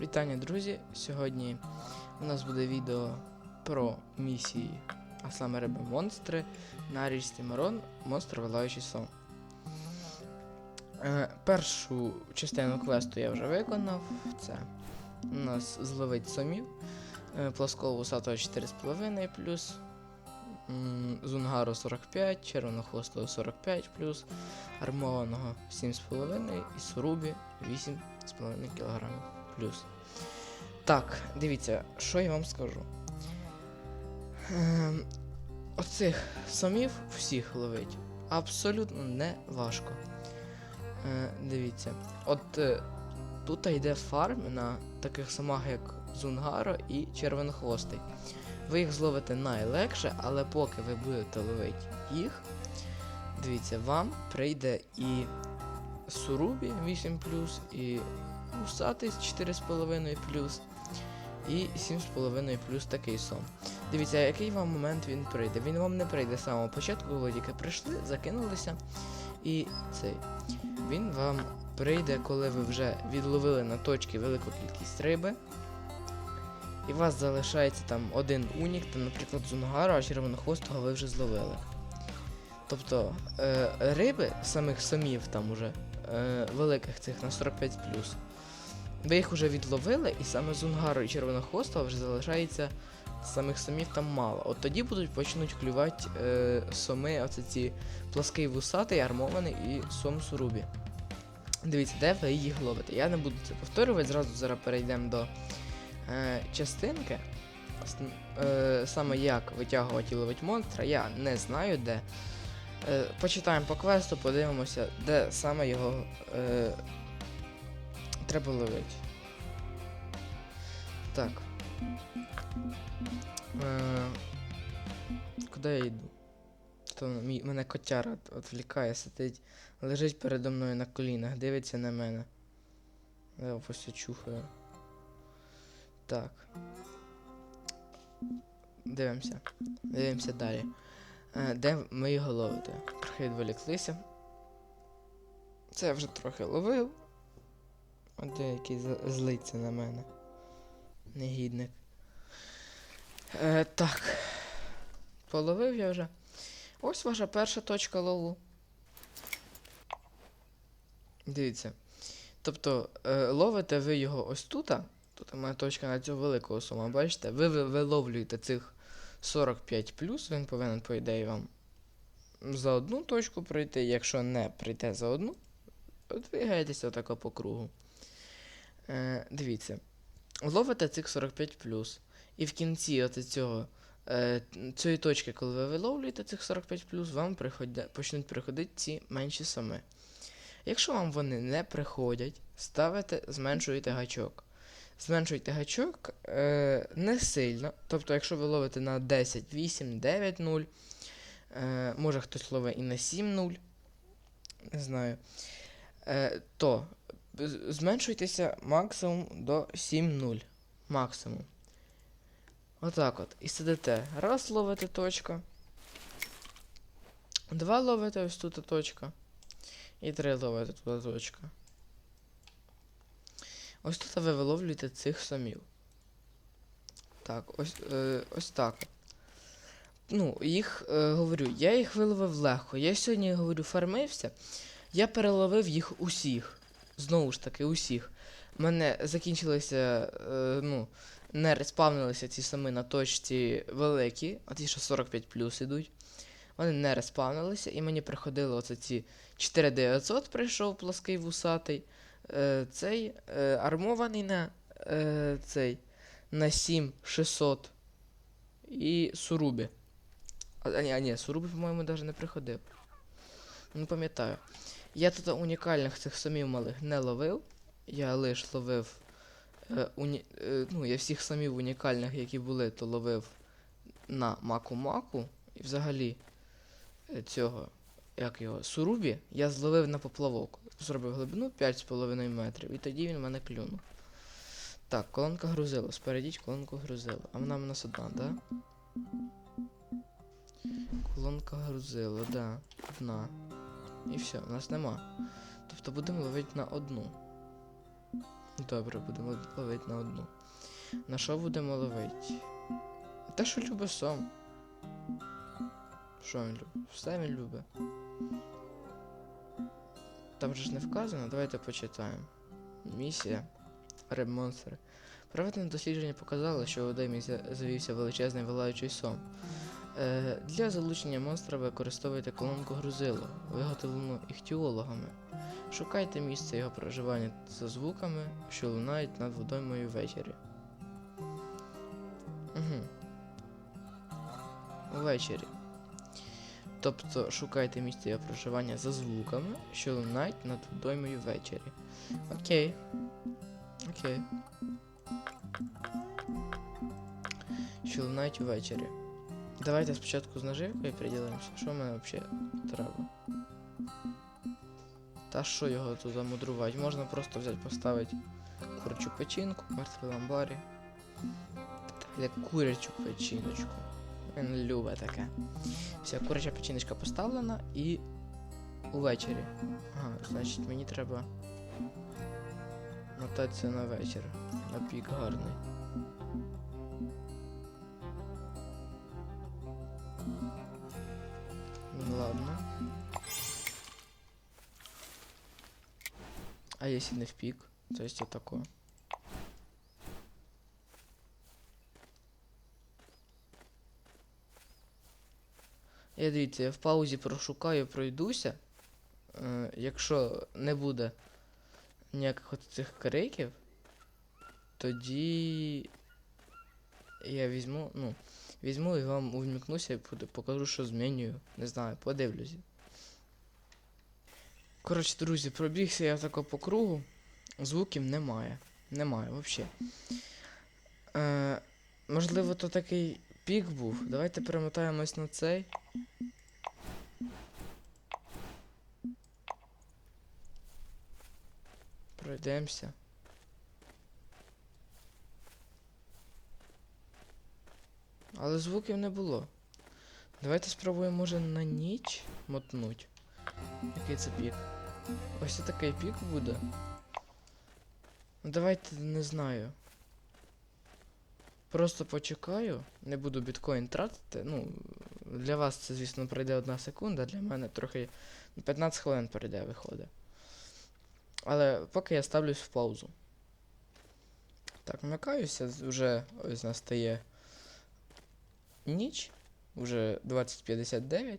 Вітання, друзі! Сьогодні у нас буде відео про місії, а саме риби монстри на річці Марон Монстр Вилаючий сон. Е, першу частину квесту я вже виконав. Це у нас зловить сомів, е, плоскового вусатого 4,5 плюс, зунгару 45, червонохвостого 45 плюс, армованого 7,5 і сурубі 8,5 кг плюс. Так, дивіться, що я вам скажу. Ем, оцих самів всіх ловить абсолютно не важко. Е, дивіться, от е, тут йде фарм на таких самах, як Зунгаро і Червонохвостий. Ви їх зловите найлегше, але поки ви будете ловити їх, дивіться, вам прийде і Сурубі 8 і Усатий 4,5 плюс. І 7,5 плюс такий сон. Дивіться, який вам момент він прийде. Він вам не прийде з самого початку, коли тільки прийшли, закинулися. І цей. Він вам прийде, коли ви вже відловили на точки велику кількість риби. І у вас залишається там один унік, там, наприклад, зунгару, а червонохвостого ви вже зловили. Тобто е, риби, самих самів там уже, е, великих цих на 45 ви їх вже відловили, і саме Зунгару і Червонохвостого вже залишається самих самів там мало. От тоді будуть почнуть клювати е, соми, оце ці плаский вусатий, армований і сом сурубі. Дивіться, де ви їх ловите. Я не буду це повторювати, зразу зараз перейдемо до е, частинки. Е, саме як витягувати і ловити монстра, я не знаю де. Е, почитаємо по квесту, подивимося, де саме його е, треба ловити. Так. Е, куди я йду? То мене котяра відвлікає, сидить, лежить передо мною на колінах, дивиться на мене. Я його просто чухаю. Так. Дивимося. Дивимося далі. Е, де ми його ловити? Трохи відволіклися. Це я вже трохи ловив. От деякий злиться на мене. Негідник. Е, так. Половив я вже. Ось ваша перша точка лову. Дивіться. Тобто, е, ловите ви його ось тут. Тут у мене точка на цього великого сума, бачите? Ви виловлюєте цих 45 він повинен, по ідеї, вам за одну точку пройти. Якщо не прийде за одну, двигаєтеся отако по кругу. Е, дивіться. Ловите цих 45 і в кінці от цього, е, цієї точки, коли ви виловлюєте цих 45 вам приходя, почнуть приходити ці менші суми. Якщо вам вони не приходять, ставите, зменшуєте гачок. Зменшуйте гачок е, не сильно. Тобто, якщо ви ловите на 10, 8, 9, 0, е, може хтось ловить і на 7, 0, не знаю, е, то зменшуйтеся максимум до 7-0. Максимум. Отак от. І сидите. Раз ловите точка. Два ловите ось тут точка. І три ловите тут точка. Ось тут ви виловлюєте цих самів. Так, ось, е, ось так. Ну, їх е, говорю, я їх виловив легко. Я сьогодні говорю, фармився. Я переловив їх усіх. Знову ж таки, усіх. У мене закінчилися, е, ну, не респавнилися ці сами на точці великі, а ті, що 45 плюс ідуть. Вони не респавнилися, і мені приходили оце ці 4900 прийшов плоский вусатий. Е, цей е, армований на е, цей на 7600 і Сурубі. А, ні, а ні, Сурубі, по-моєму, навіть не приходив. Не пам'ятаю. Я тут унікальних цих самів малих не ловив. Я лиш ловив. Е, уні... е, ну, я всіх самів унікальних, які були, то ловив на Маку-Маку. І взагалі е, цього, як його, Сурубі, я зловив на поплавок. Зробив глибину 5,5 метрів. І тоді він мене клюнув. Так, колонка грузила. Спередіть колонку грузила. А вона в нас одна, да? Колонка грузила, да. Одна. І все, у нас нема. Тобто будемо ловити на одну. Добре, будемо ловити на одну. На що будемо ловити? Те, що любить сом. Що він любить? Все він любить. Там же ж не вказано, давайте почитаємо. Місія. Рибмонстри. Проведене дослідження показало, що у Демі завівся величезний вилаючий сом. Е, для залучення монстра використовуйте колонку грузило, виготовлену іхтіологами. Шукайте місце його проживання за звуками, що лунають над водоймою ввечері. Угу. Увечері. Тобто шукайте місце його проживання за звуками, що лунають над водоймою ввечері. Окей. Окей. Що лунають увечері. Давайте спочатку з наживкою приділимося. Що в мене взагалі треба? Та що його тут замудрувати? Можна просто взяти, поставити курчу печінку в мертвій ламбарі. Як курячу печіночку. Він любить таке. Все, куряча печіночка поставлена і увечері. Ага, значить мені треба мотатися на вечір. На пік гарний. Ладно. А если не в пик? То есть вот такое. Я дивіться, я в паузі прошукаю, пройдуся. Е, якщо не буде ніяких цих криків, тоді я візьму, ну, візьму і вам увімкнуся і покажу, що змінюю. Не знаю, подивлюсь. Коротше, друзі, пробігся я тако по кругу. Звуків немає. Немає взагалі. Е, можливо, то такий пік був. Давайте перемотаємось на цей. Пройдемося. Але звуків не було. Давайте спробуємо, може, на ніч мотнуть. Який це пік? Ось такий пік буде. Ну давайте не знаю. Просто почекаю, не буду біткоін тратити. Ну, для вас це, звісно, пройде одна секунда, для мене трохи ну, 15 хвилин пройде, виходить. Але поки я ставлюсь в паузу. Так, вмикаюся, вже ось настає ніч, вже 20.59.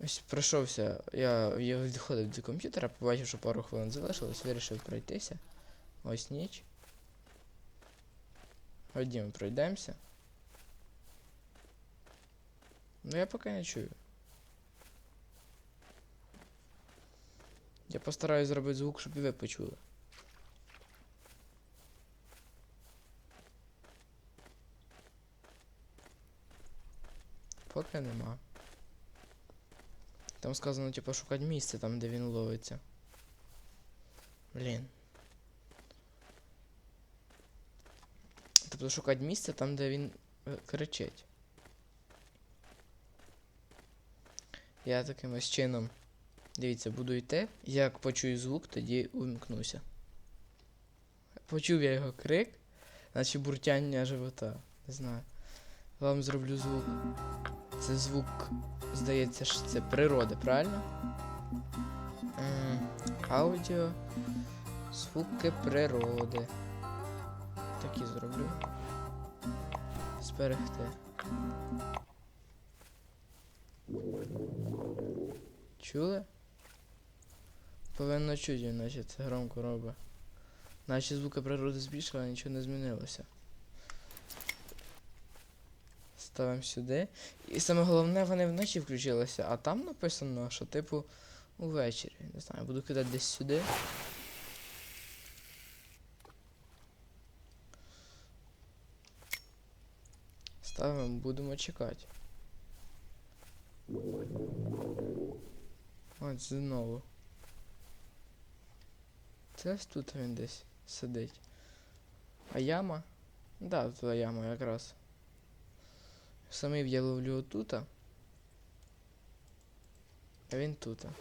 Ось пройшовся, я, відходив до комп'ютера, побачив, що пару хвилин залишилось, вирішив пройтися. Ось ніч. Ходімо, пройдемося. Ну я поки не чую. Я постараюсь зробити звук, щоб і ви почули. Поки нема. Там сказано, типу, шукати місце там, де він ловиться. Блін. Тобто шукати місце там, де він е, кричить. Я таким ось чином. Дивіться, буду йти. Як почую звук, тоді увімкнуся. Почув я його крик, наче буртяння живота. Не знаю. Вам зроблю звук. Це звук, здається, що це природа, правильно? Аудіо. Звуки природи. Такі зроблю. Зберегти. Чули? Повинно чути, наче це громко робить. Наче звуки природи збільшили, нічого не змінилося. Ставимо сюди. І саме головне, вони вночі включилися, а там написано, що типу увечері. Не знаю, буду кидати десь сюди. Ставимо, будемо чекати. От знову. Це тут він десь сидить. А яма? Да, тут яма якраз. Самий я ловлю отута. А він тута.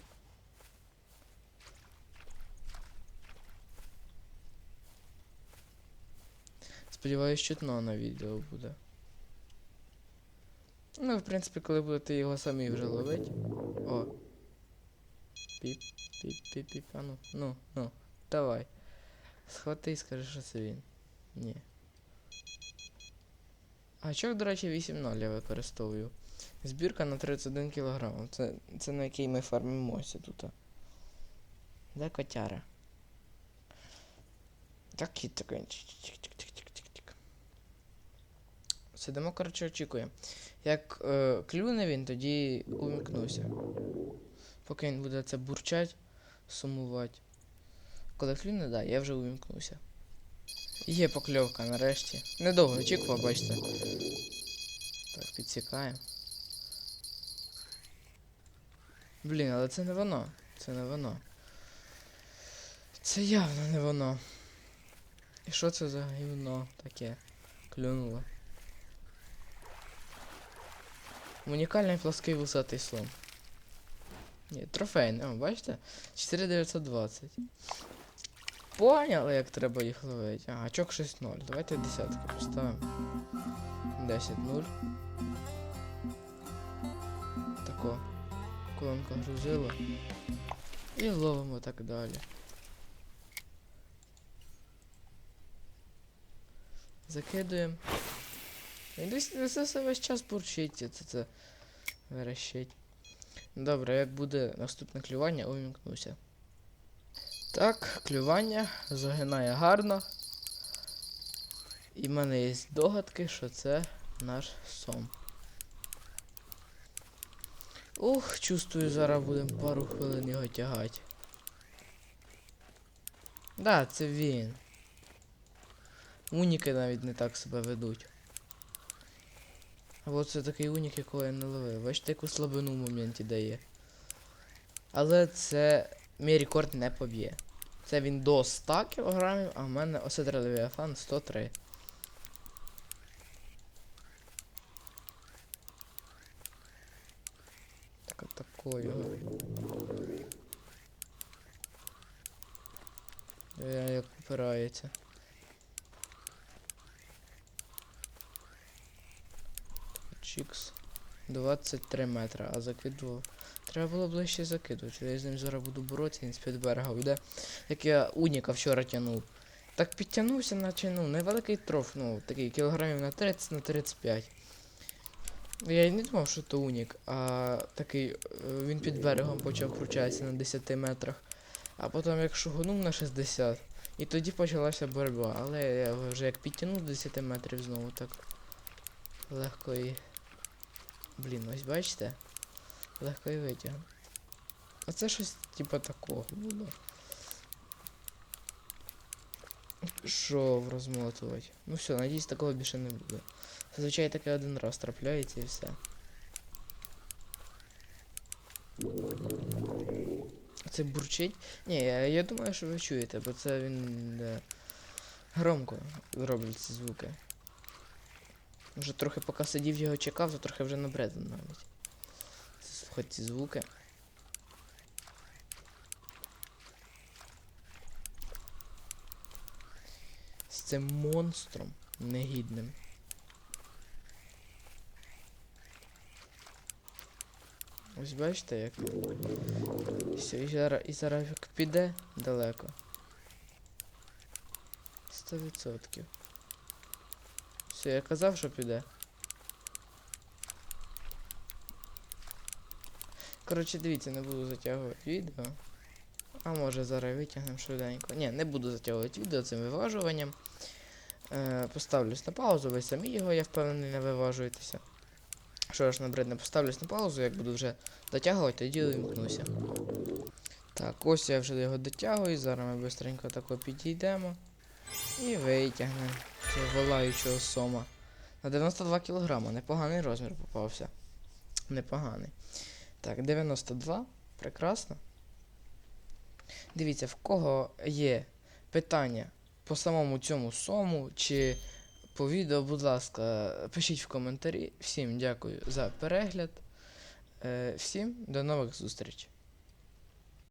Сподіваюсь, чутно на відео буде. Ну, в принципі, коли будете його самі вже ловити. О. Піп, піп, піп, піп. А ну, ну, ну, давай. Схвати і скажи, що це він. Ні. А чок, до речі, 8.0 я використовую. Збірка на 31 кг. Це, це на який ми фармимося тут. Де котяра? Так і таке. Сидимо, коротше, очікуємо. Як е, клюне він, тоді увімкнуся. Поки він буде це бурчать, сумувати. Коли клюне, да, я вже увімкнуся. Є покльовка нарешті. Недовго очікував, бачите. Так, підсікаємо. Блін, але це не воно. Це не воно. Це явно не воно. І що це за гівно таке? Клюнуло. Унікальний плоский вусатий слон. Ні, трофейний, о, бачите? 4920. Поняли, як треба їх ловити. Ага, чок 6-0. Давайте десятки поставимо. 10-0. Тако. Колонка грузила. І ловимо так далі. Закидуємо. Несе все весь час бурчить, це це верещить. Добре, як буде наступне клювання, увімкнуся. Так, клювання загинає гарно. І в мене є догадки, що це наш сом. Ух, чувствую, зараз будемо пару хвилин його тягати. Да, це він. Уніки навіть не так себе ведуть. От це такий унік, якого я не ловив. Бачите, яку слабину в моменті дає. Але це мій рекорд не поб'є. Це він до 100 кг, а в мене осетра Левіафан 103. Так атакую. Я як упирається. Чікс. 23 метри, а закидував. Треба було ближче закидувати. Я з ним зараз буду боротися, він з-під берега буде. Як я уніка вчора тянув. Так підтягнувся, наче ну, невеликий троф, ну, такий кілограмів на 30 на 35. Я й не думав, що то унік, а такий е, він під берегом почав кручатися на 10 метрах. А потім як шугнув на 60. І тоді почалася боротьба. Але я вже як підтягнув до 10 метрів знову так легко і. Блін, ось бачите? Легко і витягнув. Оце щось типа такого було. Що розмотувати? Ну все, надіюсь, такого більше не буде. Зазвичай таке один раз трапляється і все. Це бурчить? Ні, я, я думаю, що ви чуєте, бо це він е, громко зроблять ці звуки. Вже трохи поки сидів його чекав, то трохи вже набредив навіть. Слухати ці звуки. З цим монстром негідним. Ось бачите як. Все, і зараз, і зараз як піде далеко. Сто відсотків. Все, я казав, що піде. Коротше, дивіться, не буду затягувати відео. А може зараз витягнемо швиденько. Ні, не буду затягувати відео цим виважуванням. Е, поставлюсь на паузу, ви самі його, я впевнений, не виважуєтеся. Що ж, набридне, поставлюсь на паузу, як буду вже дотягувати, тоді вимкнуся. Так, ось я вже його дотягую, зараз ми швидко тако підійдемо. І витягнемо цього волаючого сома. На 92 кг, непоганий розмір попався. Непоганий. Так, 92. Прекрасно. Дивіться, в кого є питання по самому цьому сому чи по відео, будь ласка, пишіть в коментарі. Всім дякую за перегляд. Е, Всім до нових зустрічей.